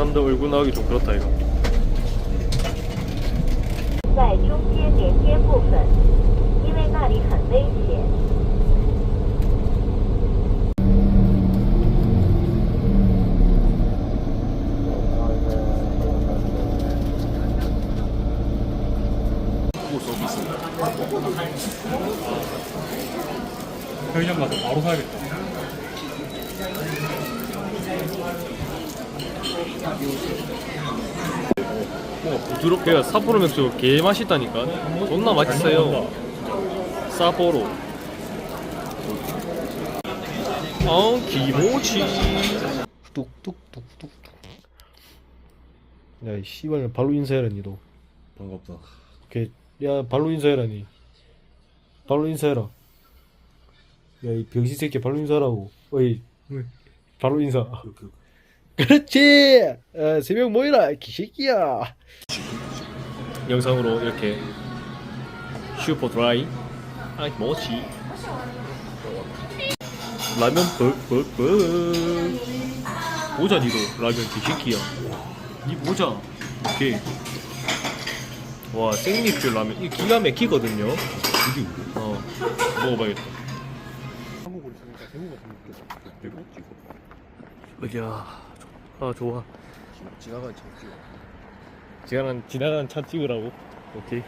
사람들 얼굴 나오기 좀 그렇다 이거 在中间连接部分，因为那里很危险。 사포로 맥주 개 맛있다니까. 존나 맛있어요. 사포로. 어 기모치 뚝뚝뚝뚝 야이 씨발 발로 인사해라 니도 반갑다. 걔, 야 발로 인사해라 니. 발로 인사해라. 야 이 병신 새끼 발로 인사하라고. 어이. 발로 인사. 그렇지. 아, 세명 모이라 기새끼야 영상으로 이렇게 슈퍼 드라이. 아이 뭐지? 라면 뻘뻘뻘 보자 니도. 라면 개새끼야. 니 보자. 오케이. 와 생잎줄 라면. 이 기가 막히거든요. 이게? 어 먹어봐야겠다. 한국으로 있으니까 대구가 좀 느껴져. 대구 찍어. 이야 아 좋아. 지나가는 차 찍어. 지나가는 지나가는 차 찍으라고 오케이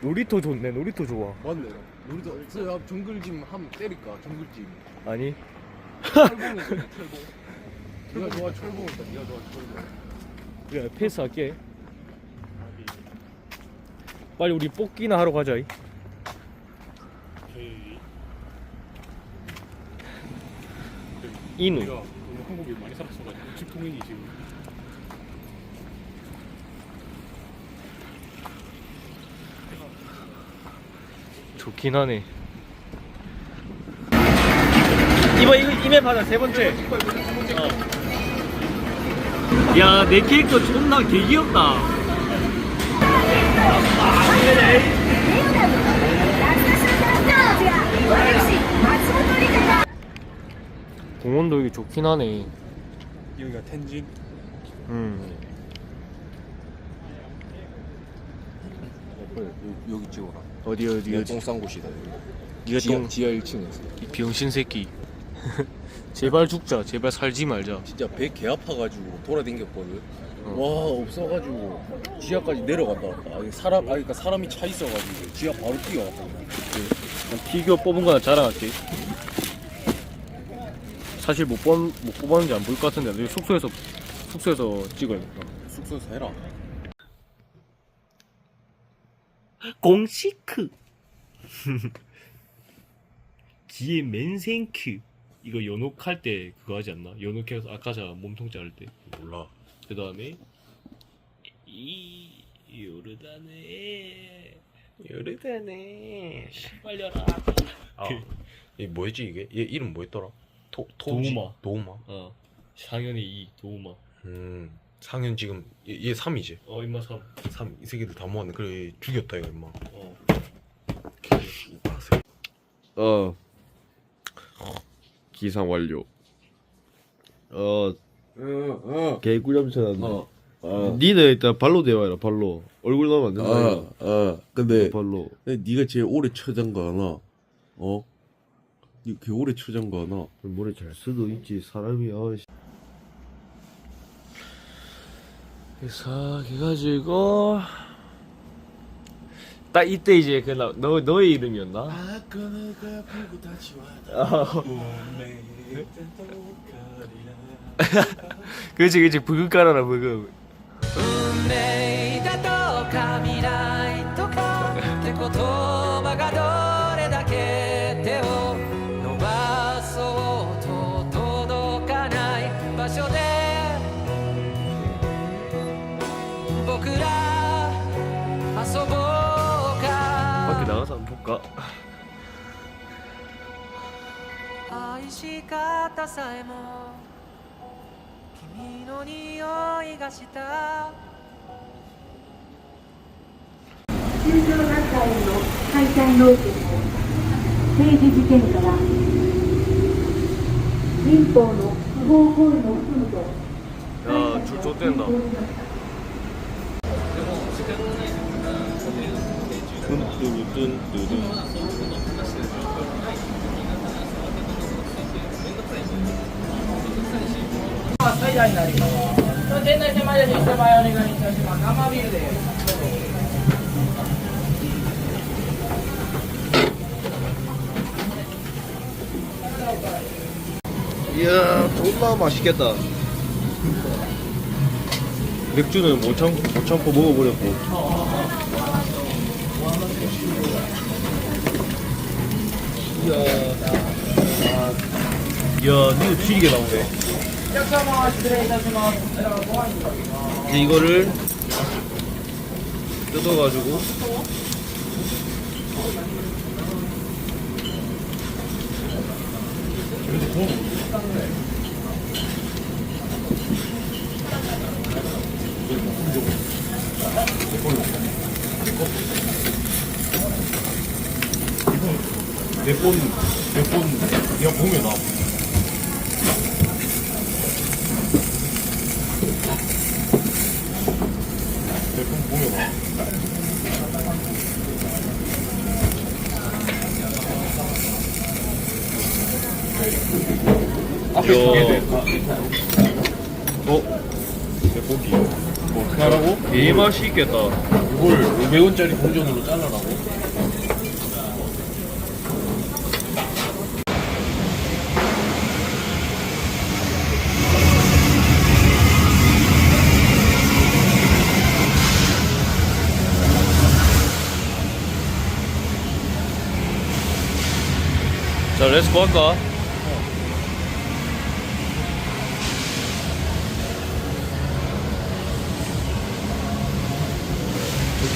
놀이터 좋네 놀이터 좋아 맞네. 우리도 없어요. 정글짐 하면 때릴까? 정글짐. 아니 철봉이. 철봉. 네가 좋아 철봉이다. 네가 좋아 철봉. 그래 패스할게 빨리 우리 뽑기나 하러 가자 이. 저희 이누 한국에 많이 살았어가지고 집통행이 지금. 좋긴 하네. 이거 이거 이메 받아 세 번째. 어. 야내 캐릭터 존나 개 귀엽다 공원도 여기 좋긴 하네 여기가 텐진 음 여기 찍어라. 어디 어디 네가 어디 똥싼 곳이다. 여기. 니가 지하, 똥 지하 1층에서. 이 병신 새끼 제발 죽자 제발 살지 말자 진짜 배 개 아파가지고 돌아댕겼거든. 어. 와 없어가지고 지하까지 내려갔다 왔다. 아니, 사람 아니 그러니까 사람이 차 있어가지고 지하 바로 뛰어갔다. 난 피규어 뽑은 거나 자랑할게 사실 못, 뽑, 못 뽑았는지 안 보일 것 같은데 여기 숙소에서 숙소에서 찍어야겠다 숙소에서 해라. 공시크 기의 맨생크 이거 연옥할 때 그거 하지 않나? 연옥해서 아까자 몸통 자를 때 몰라. 그 다음에 이 요르단에 요르단에 빨려라 아, 이 뭐였지 이게? 얘 이름 뭐였더라? 토 도우마. 도우마. 어 상현의 이 도우마 음 상현 지금 얘, 얘 3이지. 어 임마 삼 3. 이 새끼들 다 모았네. 그래 얘 죽였다 이거 임마. 어. 어 기상 완료 어 어어 개꿀잠 쳐놨네 어. 어. 니는 일단 발로 대화해라 발로 얼굴 나오면 안 된다 아, 아, 근데 발로 네가 제일 오래 쳐진 거 하나, 어? 이렇게 오래 초장 거 하나 물에 잘 수도 있지 사람이 아씨 그래서 가지고 딱 이때 이제 그너 너의 이름이었나? 어. 그치 그치 부금 깔아라 부금. 운명이다 또 감이라이 또 같은 것도 し方さえも君の匂いがした。通常段階の解体要件を刑事事件から民法の不法行為も含むと。ああ長点だゥゥゥゥ 쫓댄다 いやー존나 맛있겠다. 맥주는 못, 참, 못 참고 먹어버렸고. 이야. 아, 니도 튀리게 나오네 이제 이거를 뜯어가지고 앞에 두개 돼. 어? 고기 뭐 어떻게 하라고? 이 맛이 있겠다 이걸 500원짜리 동전으로 잘라라고? 자 렛츠고 할까?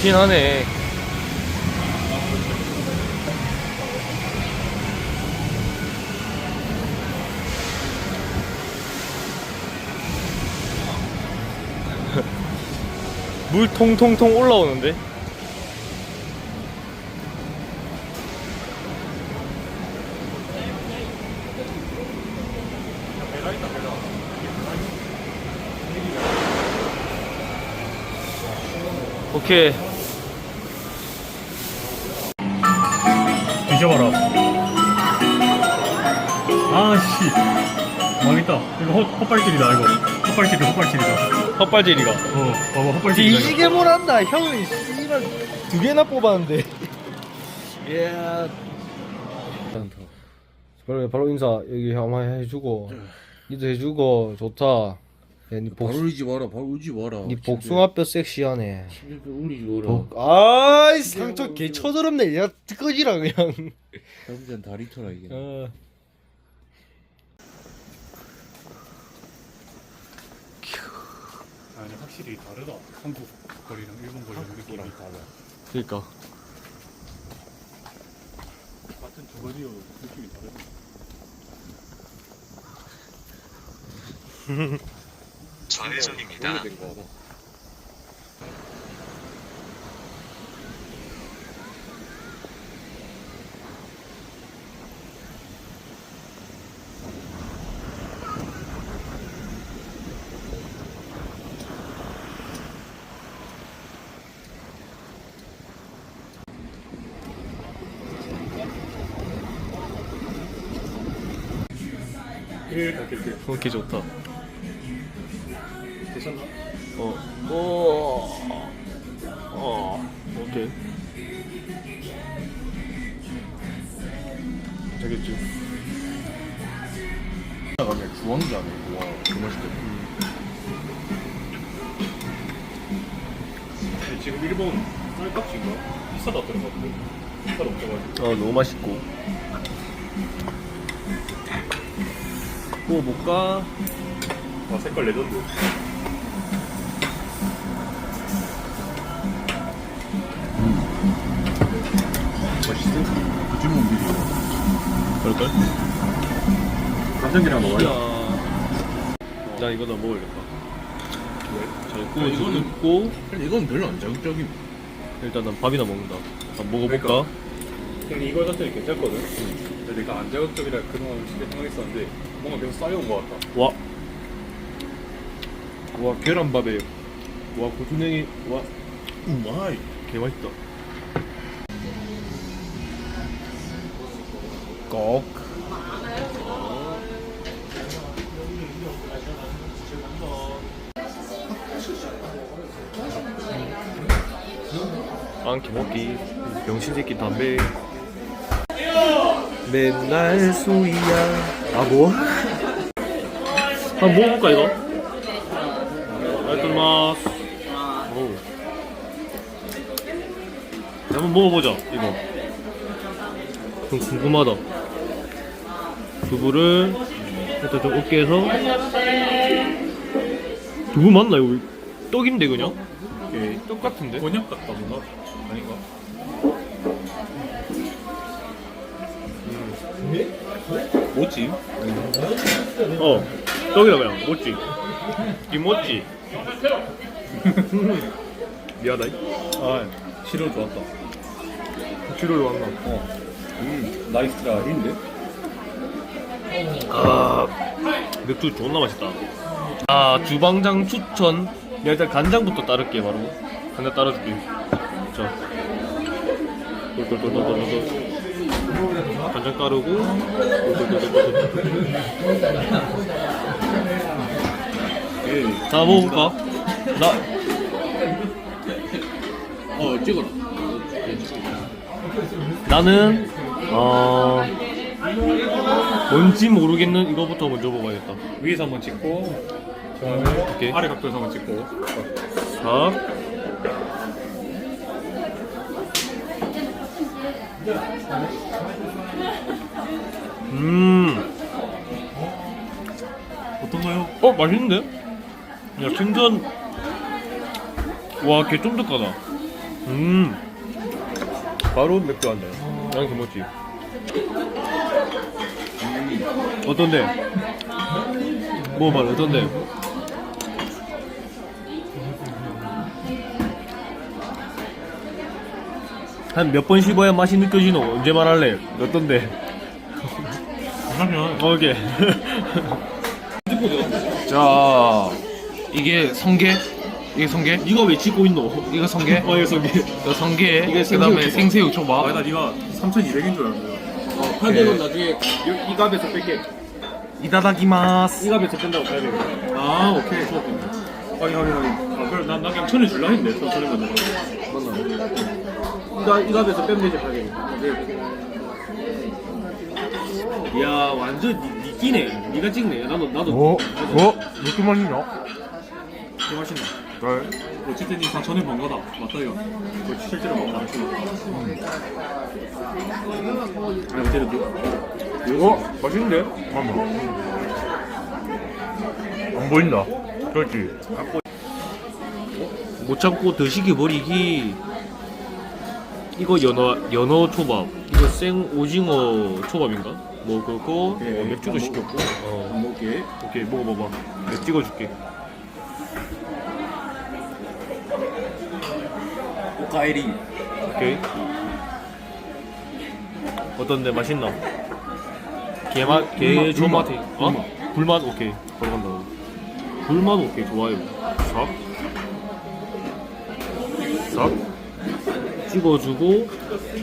좋긴 하네 물 통통통 올라오는데? 오케이 헛, 헛발질이다, 이거. 헛발질이다, 헛발질이다. 헛발질이가 어, 봐봐, 헛발질이다. 이거. 뒤지게 몰한다 형은 씨발 두 개나 뽑았는데. 이야 그래 바로 인사 여기 한번 해주고 니도 해주고 좋다. 야, 니 바로 복수 울지 마라 바로 울지 마라. 니 복숭아뼈 섹시하네. 침대 울리지 마라. 복... 아이 상처 개 처더럽네. 야 꺼지라 그냥. 남자는 다리 터라 이게. 어. 아니, 확실히 다르다. 한국 거리랑 일본 거리랑 느낌이 달라. 그니까 같은 주거지여도 느낌이 다르다. 좌회전입니다 그렇게 좋다 괜찮나? 어. 오. 어. 오케이. 되겠지. 가면 주황자네 와 정말 맛있겠다 근데 지금 일본 쌀값인가? 비싸다 들어갔는데. 쌀 없어가지고. 어, 너무 맛있 고. 구워볼까? 아, 색깔 레전드. 주문 미리 그럴걸? 간장이랑 먹어요? 나 이거 다 먹어야겠다. 잘 아, 구워주고 이거는- 근데 이건 별로 안 자극적인 일단 난 밥이나 먹는다. 한번 먹어볼까? 근데 이거 자체는 괜찮거든? 내가 안 자극적이라 그동안 음식을 생각했었는데 뭔가 계속 쌓여온 것 같다. 와. 와 계란밥에 와 고추냉이 와 우마이 개 맛있다. 꼭. 안기 먹기 병신 새끼 담배 맨날 수이야. 아뭐 한번 먹어볼까 이거? 알뜰마스 오 한번 먹어보자 이거. 좀 궁금하다. 두부를 일단 좀 으깨서. 두부 맞나 이거? 떡인데 그냥? 예, 떡 같은데? 곤약 같다 뭔가. 아닌가? 뭐지? 어 떡이다 그냥 못지 김모찌. 미안하다. 아 시료 좋았다. 치료를 왔나? 음 나이스 트라이인데? 아 맥주 존나 맛있다. 아 주방장 추천. 내가 일단 간장부터 따를게 바로. 간장 따라줄게. 자. 똘똘똘똘똘똘 간장 따르고. 자 먹어볼까? 나. 어 찍어라. 나는 어 뭔지 모르겠는 이거부터 먼저 먹어야겠다. 위에서 한번 찍고 그다음에 오케이. 아래 각도에서 한번 찍고. 자 음, 어떤가요? 어 맛있는데? 야 생전 와, 걔 쫀득하다. 음, 바로 맥주 한다. 난 김치. 어떤데? 먹어봐, 어떤데? 한 몇 번 씹어야 맛이 느껴지노? 언제 말할래? 어떤데? 그러면 오케이. 자 이게 성게 이게 성게 니가 왜 찍고 있노? 이거 성게 어, 이거 저기. 이거 성게 이게 그다음에 생새우 생새우 초밥 아나 니가 3,200인 줄 알았는데 한대는 나중에 이, 이 값에서 뺄게. 이다다기마스 이 값에서 뺀다고 봐야 되겠다. 아 오케이 확인 확인 확인 아 그래 난, 난 그냥 천에 줄라 했네 천천히 만들어 이가 이 값에서 빼면 되지 봐야 되겠다. 이야 완전 니, 니 끼네. 니가 찍네. 나도 나도. 어? 어? 이렇게 맛있냐? 개 맛있네. 어쨌든 이 4천에 번 거다 맞다 이거 그 실제로 먹으면 안 추나 아니 어쨌든 누 어? 맛있는데? 잠깐만. 안 보인다. 그렇지. 못 참고 드시기 버리기. 이거 연어 연어 초밥. 이거 생 오징어 초밥인가? 뭐 그렇고 예, 어, 맥주도 안 시켰고. 어. 안 먹게 오케이 먹어봐봐. 내가 찍어줄게. 오카에리 오케이. 어떤데 맛있나? 개맛 개 조맛 어? 불맛 오케이 걸어간다. 불맛 오케이 좋아요. 싹. 싹. 찍어주고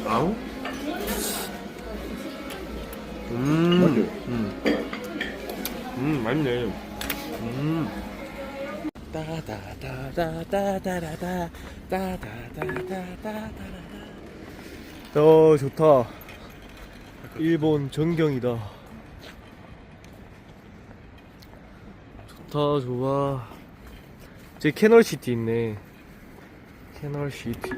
앙. 음. 음. 음 맛있네. 음. 어 좋다 일본 전경이다 좋다 좋아 제 캐널시티 있네 캐널시티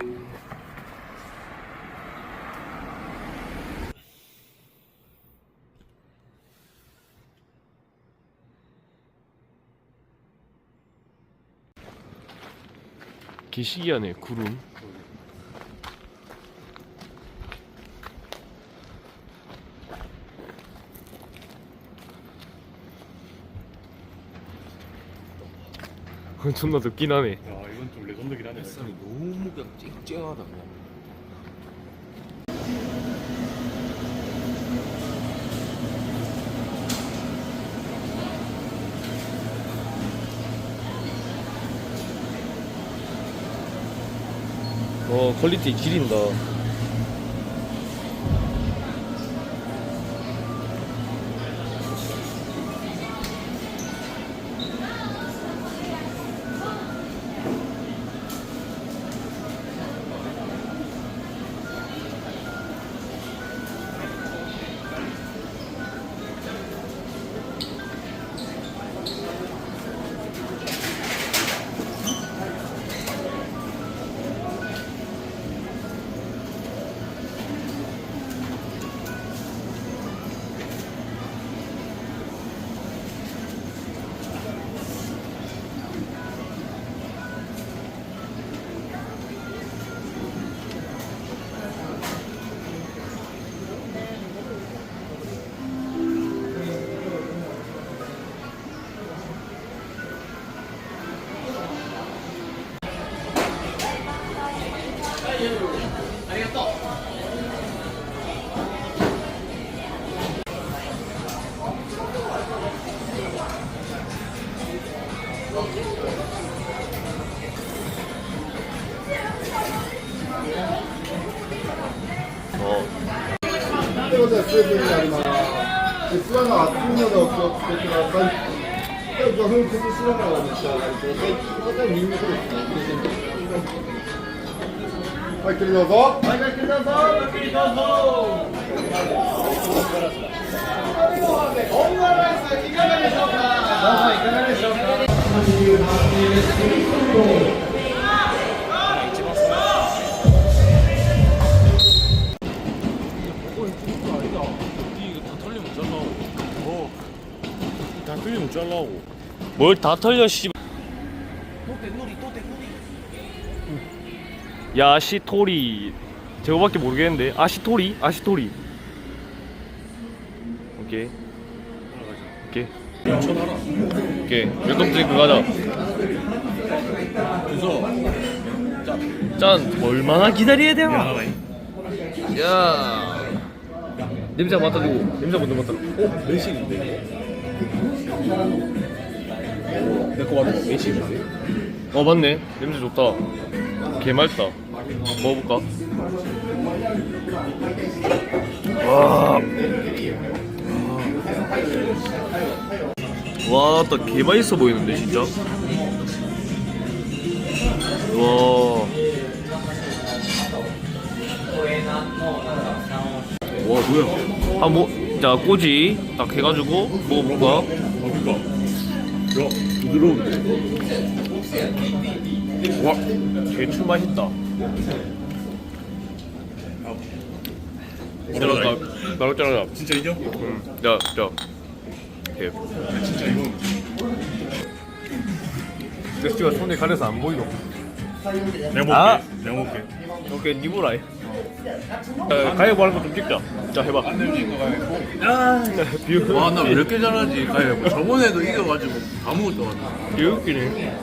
기시기하네 구름. 존나 늦긴 하네. 야 이건 좀 레전드긴 하네. 너무 그냥 쨍쨍하다 그냥 어 퀄리티 지린다 수련하고 하니까 살짝 밀면서 발길 넣어서. 발길 넣어서 발길 넣어서 다 틀리면 잘라고. 뭘 다 털려 씨. 야시토리. 저거밖에 모르겠는데. 아시토리? 아시토리. 오케이. 오케이. 오케이. 웰컴 드링크 가자. 짠. 얼마나 기다려야 되나 야. 냄새 맡아주고. 냄새 먼저 맡아. 어? 매실인데 내거 말고 매실인데? 어 맞네. 냄새 좋다. 개 맛있다. 먹어볼까? 와와따개 맛있어 보이는데 진짜? 와. 와 뭐야? 아 뭐 자 꼬지. 딱 해가지고 먹어볼까? 야 부드러운데 와 개추 맛있다 잘한다 바로 잘한다 진짜 인정? 야, 야. 개. 진짜 이건 맥주가 손에 가려서 안 보이노. 내가 먹을게 아! 내가 먹을게 오케이, 니보라. 야, 가위바위보 하는 거 좀 찍자. 자, 해봐. 아, 비웃. 와, 나 왜 이렇게 잘하지? 가위바위보. 저번에도 이겨가지고 아무것도 안 해. 비웃기네.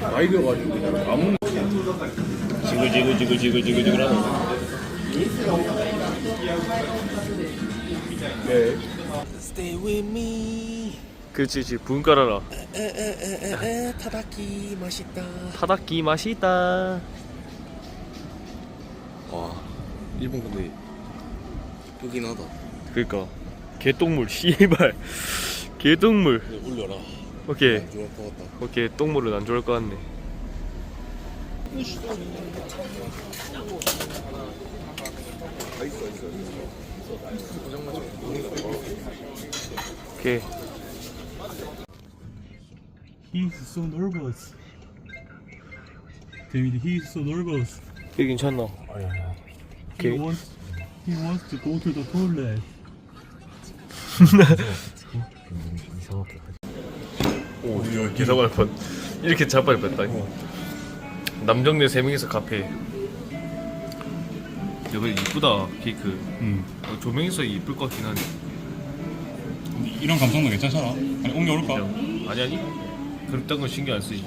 다 이겨가지고 그냥 아무 지글, 지글, 지글, 지글, 지글, 지글 하네. Stay with me 그렇지, 그렇지. 분 깔아라. 에에에에에 타다키 맛있다 타다키 맛있다. 와, 일본 근데 이쁘긴 하다. 그니까. 개똥물, 씨발. 개똥물. 근데 올려라. 오케이. 좋을 것 같다. 오케이, 똥물은 안 좋을 것 같네. 오케이. He's so nervous David he's so nervous 이게 괜찮나? He 오케이. wants he wants to go to the toilet 오, 기사갈 뻔. 이렇게 잡아야 뻔다. 남정네 세 명이서 카페. 여기 이쁘다 케이크. 음. 어, 조명에서 이쁠 것 같긴 하네. 이런 감성도 괜찮잖아 아니 옮겨올까? 아니 아니. 그렇단 건 신경 안 쓰지.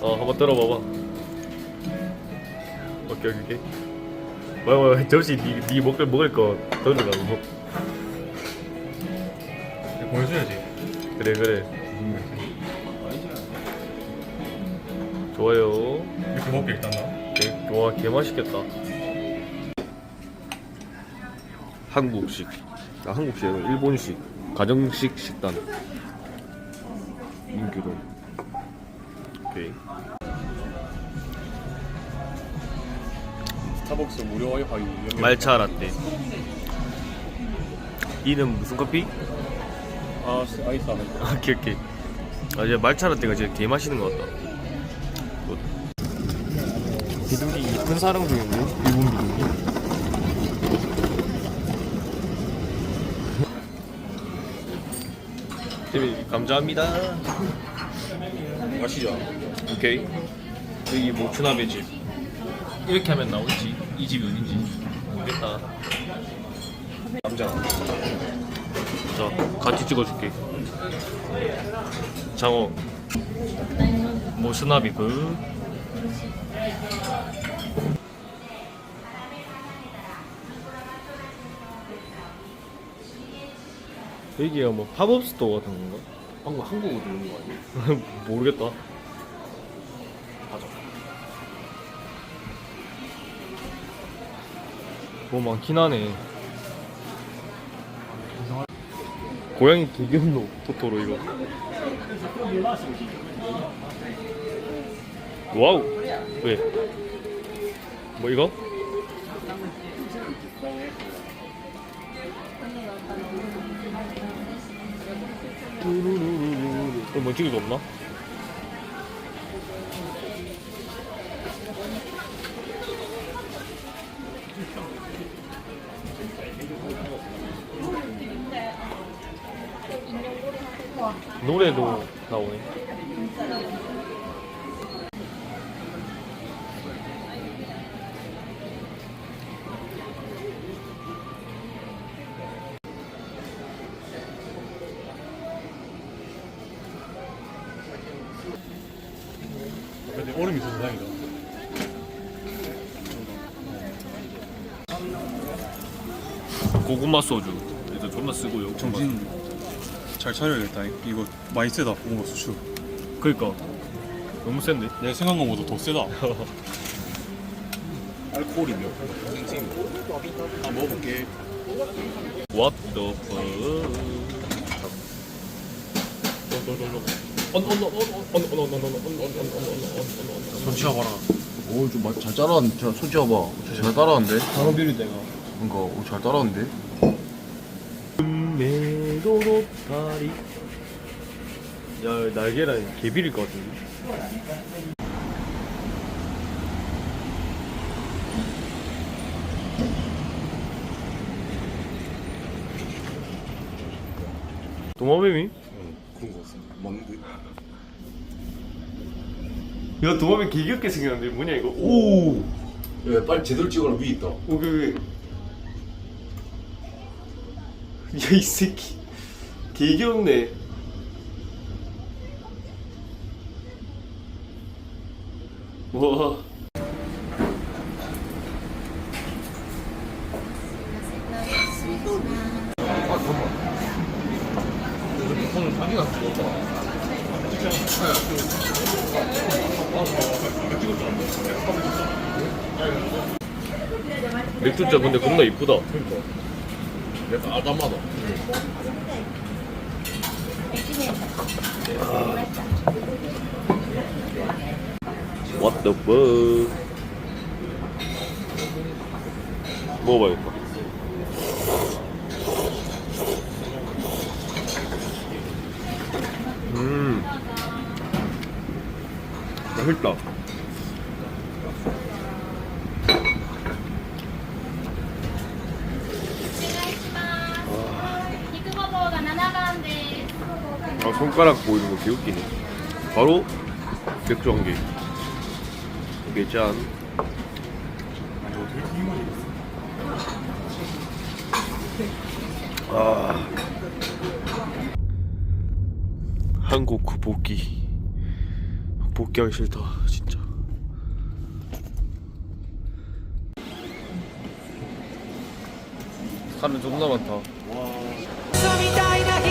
어 한번 들어봐봐. 오케이 오케이. 오케이. 뭐야 뭐야 접시 니, 니 먹을 먹을 거 던져라 뭐. 보여줘야지 그래 그래. 좋아요. 이렇게 먹게 일단 나. 개, 와, 개 맛있겠다. 한국식. 아, 한국식 아니라 일본식. 가정식 식단. 인규동. 오케이. 스타벅스 무료 와이파이 연결. 말차 라떼. 이는 무슨 커피? 아 아이스 하나. 아, 오케이, 오케이. 아, 이제 말차 라떼가 진짜 개 맛있는 것 같다. 굿. 비둘기 이쁜 사랑 중인데? 일본 비둘기? 대리 감사합니다. 가시죠. 오케이. 여기 모츠나베 집. 이렇게 하면 나오지. 이 집이 어딘지 모르겠다. 남자. 자, 같이 찍어줄게. 장어. 모스나비브. 여기가 뭐 팝업 스토어 같은 건가? 방금 한국어 들은 거 아니야? 모르겠다. 뭐 많긴 하네. 고양이 개귀엽노 토토로 이거. 와우. 왜? 뭐 이거? 어, 뭐 찍을 거 없나? 노래도 나오네. 근데 얼음이 있어서 다행이다. 고구마 소주. 일단 존나 쓰고요. 정신 잘 차려야겠다. 이거 많이 세다. 고구마 수출. 그니까 너무 센데. 내가 생각한 것보다 더 세다. 알코올이 몇? 생생. 아 먹어볼게. What the fuck? 손 치워봐라. 오좀잘 따라왔는데 잘 손잡아 잘 따라왔는데 바로 비리 내가. 뭔가 오, 잘 따라왔는데 매도 높다리. 야 날개란 개비릴 것 같은데. 도마뱀이? 그런 거 같아. 맞는데? 야 도마뱀 개 귀엽게 생겼는데 뭐냐 이거? 오. 야 빨리 제대로 찍어라 위에 있다 오케이 야이 새끼 개 귀엽네. 와. 맥주잔 근데 겁나 이쁘다. 약간 아담하다. What the fuck 먹어봐야겠다 음 맛있다 아 손가락 보이는 거 개웃기네. 바로 맥주 한개 이게 짠. 아. 한국 그 복귀. 복귀하기 싫다 진짜. 사람 존나 많다.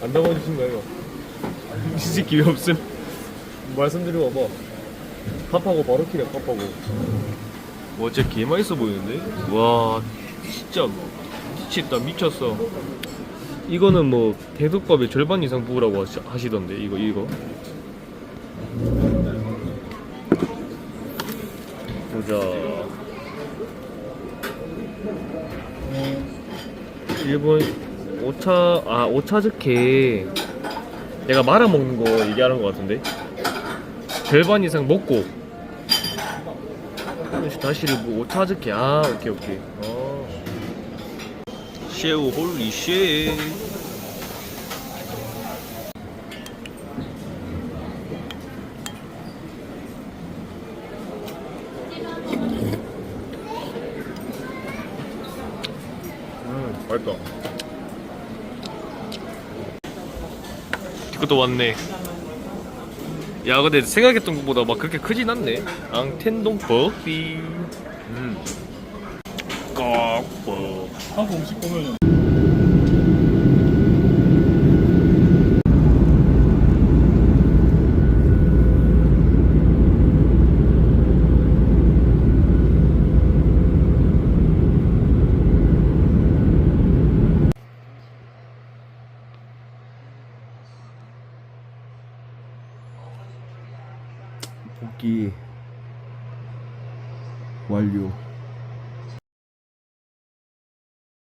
안 담아주신 이 새끼 왜 없음? 말씀드려 봐봐 밥하고 바로 키래 밥하고. 와 진짜 개 맛있어 보이는데? 와 진짜 미쳤다 미쳤어. 이거는 뭐 대두밥의 절반 이상 부으라고 하시, 하시던데 이거 이거? 보자. 일본 오차 아 오차즈케 내가 말아 먹는 거 얘기하는 거 같은데 절반 이상 먹고 다시 뭐 오차즈케 아 오케이 오케이 어. 쉐우 홀리 쉐 음, 맛있다. 이것도 왔네. 야, 근데 생각했던 것보다 막 그렇게 크진 않네. 앙텐동 버피. 음. 꺽뻑. 한국 음식 보면은